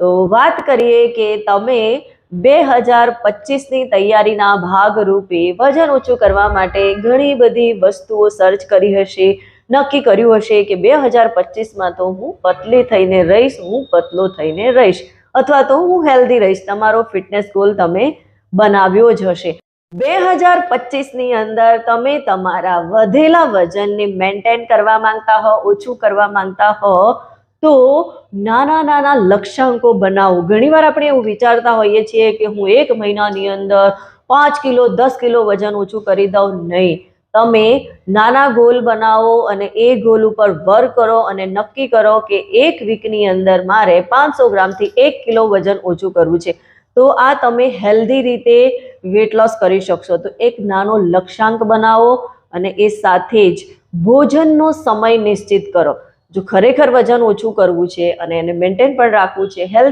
તો વાત કરીએ કે તમે બે હજાર પચીસની તૈયારીના ભાગરૂપે વજન ઓછું કરવા માટે ઘણી બધી વસ્તુઓ સર્ચ કરી હશે, નક્કી કર્યું હશે કે બે હજાર પચીસમાં તો હું પતલી થઈને રહીશ, હું પતલો થઈને રહીશ, અથવા તો હું હેલ્ધી રહીશ, તમારો ફિટનેસ ગોલ તમે બનાવ્યો જ હશે. બે હજાર પચીસની અંદર તમે તમારા વધેલા વજનને મેન્ટેન કરવા માંગતા હો, ઓછું કરવા માંગતા હો તો નાના નાના લક્ષ્યાંકો બનાવો. ઘણીવાર આપણે એવું વિચારતા હોઈએ છીએ કે હું એક મહિનાની અંદર પાંચ કિલો, દસ કિલો વજન ઓછું કરી દઉં નહીં. તમે નાના ગોલ બનાવો અને એ ગોલ ઉપર વર્ક કરો અને નક્કી કરો કે એક વીકની અંદર મારે પાંચસો ગ્રામથી એક કિલો વજન ઓછું કરવું છે. તો આ તમે હેલ્ધી રીતે વેટ લોસ કરી શકશો. તો એક નાનો લક્ષ્યાંક બનાવો અને એ સાથે જ ભોજનનો સમય નિશ્ચિત કરો. જો ખરેખર વજન ઓછું કરવું છે અને એને મેન્ટેન પણ રાખવું છે હેલ્થ